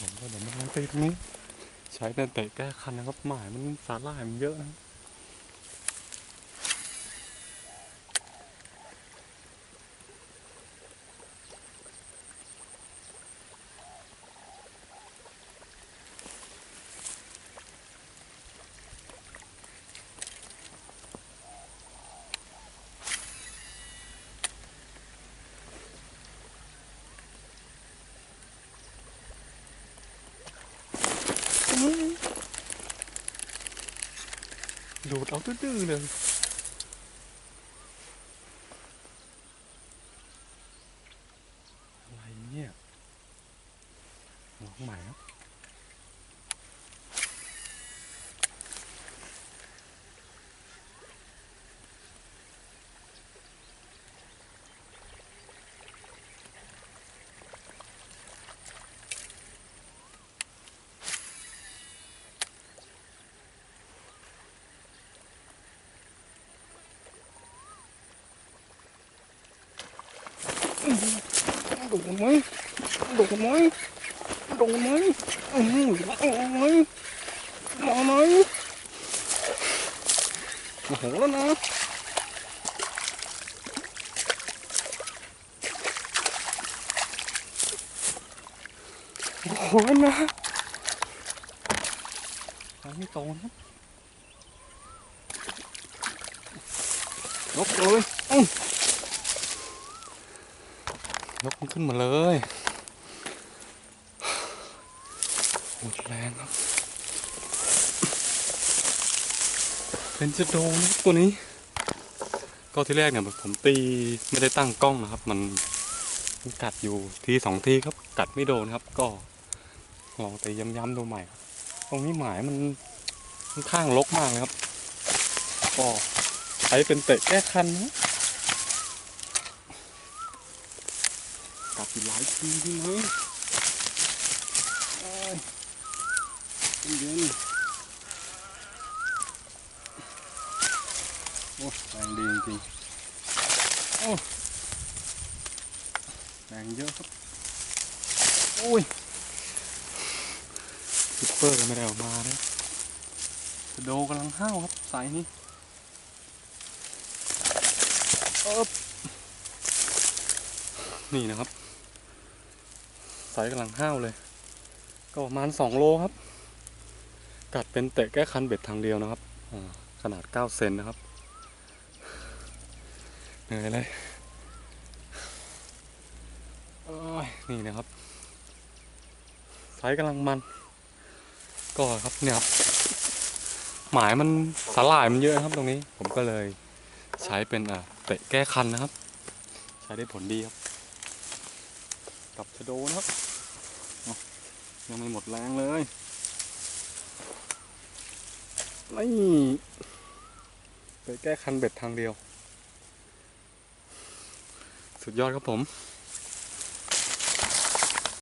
ผมก็เดี๋ยวมาลองตีตรงนี้ ใช้แต่เตะแก้คันนะครับหมายมันสาหร่ายมันเยอะนะ ดูดเอาดื้อๆเลย đủ mới đủ mới đủ mới đủ mới nó mới nó hổ lắm đó hổ lắm đó cái con hết Ngốc ơi ừ. ยกมันขึ้นมาเลยหดแรงครับ เป็นจะโดนนะตัวนี้ ก็ที่แรกเนี่ยผมตีไม่ได้ตั้งกล้องนะครับมันมันกัดอยู่ทีสองทีครับ กัดไม่โดนครับ ก็ลองตีย้ำๆดูใหม่ครับ ตรงนี้หมายมันค่อนข้างลกมากเลยครับ ก็ใช้เป็นเตะแก้คันนะ กัดอยู่หลายทีใช่ไหมโอ้ยเย็นโอ้แรงดีจริงๆโอ้แรงเยอะครับโอ้ยซุปเปอร์ก็ไม่ได้ออกมานะโดกำลังห้าวครับสายนี้เอบ นี่นะครับสายกำลังห้าวเลย ก็ประมาณสองโลครับ กัดเป็นเตะแก้คันเบ็ดทางเดียวนะครับขนาดเก้าเซนนะครับเหนื่อยเลยนี่นะครับสายกำลังมัน ก็ครับเนี่ยครับหมายมันสาหร่ายมันเยอะครับตรงนี้ ผมก็เลยใช้เป็นเตะแก้คันนะครับ ใช้ได้ผลดีครับ กับชะโดนะครับเอายังไม่หมดแรงเลยนี่ไปแก้คันเบ็ดทางเดียว สุดยอดครับผม